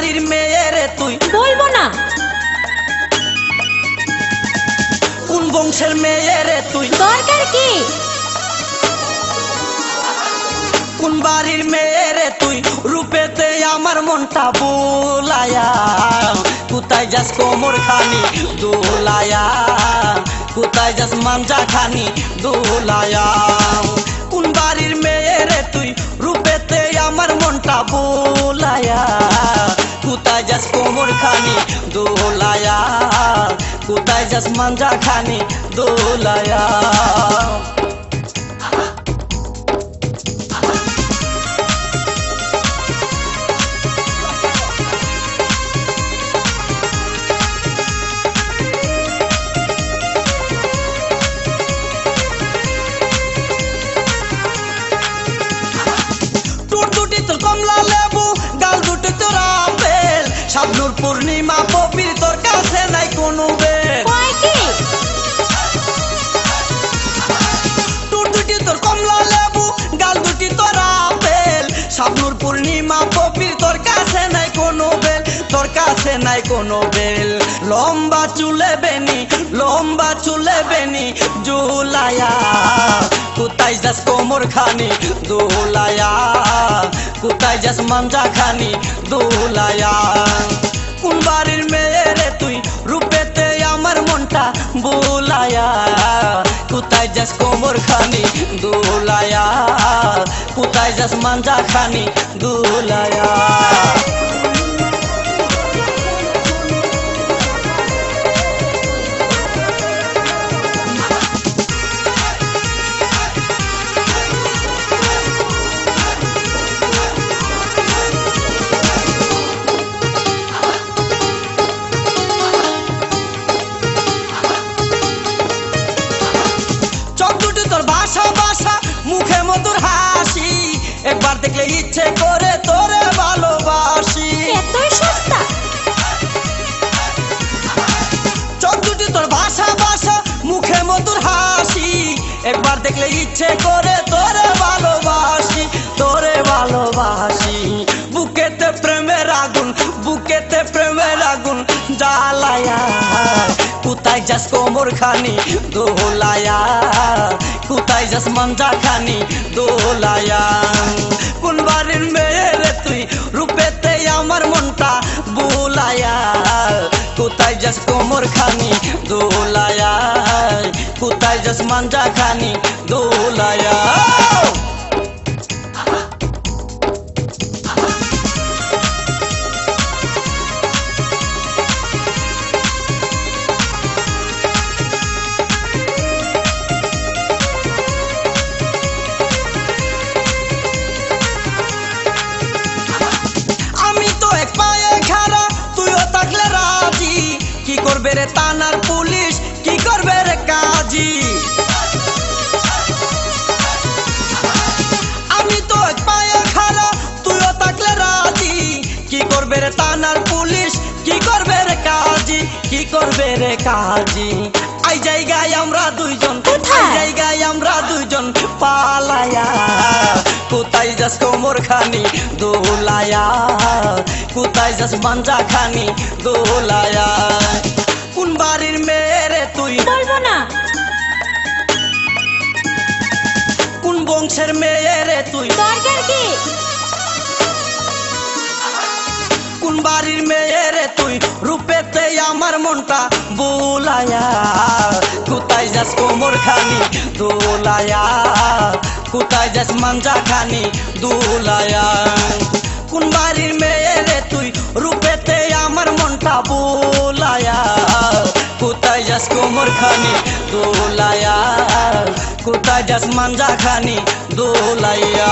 বাড়ির মেয়ে রে তুই। বলব না। কোন বংশের মেয়ে রে তুই? দরকার কি? কোন বাড়ির মেয়ে রে তুই? রূপেতে আমার মনটা বুলায়া। কোথায় যাস কোমর খানি? দোলায়া। কোথায় যাস মাঞ্জা খানি? দোলায়া। কোন বাড়ির মেয়ে রে তুই? রূপেতে আমার মনটা বুলায়া। কোথায় যাস কোমর খানি দোলায়া কোথায় যাস মাঞ্জা খানি দোলায়া শাবনুর পূর্ণিমা পবির তোর কাছে নাই কোনো বেল তোর কাছে নাই কোনো বেল। লম্বা চুলে বেনি লম্বা চুলে বেনি জুলায়া কোথায় যাস কোমর খানি, দোলায়া? কোথায় যাস মাঞ্জা খানি, দোলায়া? কোন বাড়ির মেয়ে রে তুই, রূপেতে আমার মনটা বোলায়া? কোথায় যাস কোমর খানি দোলায়া কোথায় যাস মাঞ্জা একবার দেখলে ইচ্ছে করে তোরে ভালোবাসি। এতই সস্তা। চোখ দুটি তোর ভাষা ভাষা মুখে মধুর হাসি। একবার দেখলে ইচ্ছে করে তোরে ভালোবাসি তোরে ভালোবাসি। বুকেতে প্রেমের আগুন বুকেতে প্রেমের আগুন জ্বালায়া। কোথায় যাস কোমর খানি দোলায়া কোথায় যাস মঞ্জা খানি দোলায়া কোন বাড়ির মেয়ে রে তুই রূপেতে আমার মনটা বুলায়া কোথায় যাস কোমর খানি দোলায়া কোথায় করবে রে তানার পুলিশ? কি করবে রে কাজী? আমি তো এক পায়ে খাড়া তুইও থাকলে রাজি। কি করবে রে তানার পুলিশ? কি করবে রে কাজী? কি করবে রে কাজী? আই জায়গায় আমরা দুইজন কোথায়? জায়গায় আমরা দুইজন পালায়া। কোথায় যাস কোমর খানি দোলায়া। কোথায় যাস মাঞ্জা খানি দোলায়া। বাড়ির মেয়ে রে তুই। বলব না। কোন বংশের মেয়ে রে তুই? দরকার কি? কোন বাড়ির মেয়ে রে তুই? রূপেতে আমার মনটা বোলায়া কোথায় যাস কোমর খানি? দোলায়া কোথায় যাস মাঞ্জা খানি? দোলায়া। কোন বাড়ির মেয়ে রে তুই? রূপেতে আমার মনটা বোলায়া কোথায় যাস কোমর খানি দোলায়া কোথায় যাস মাঞ্জা খানি দোলাইয়া।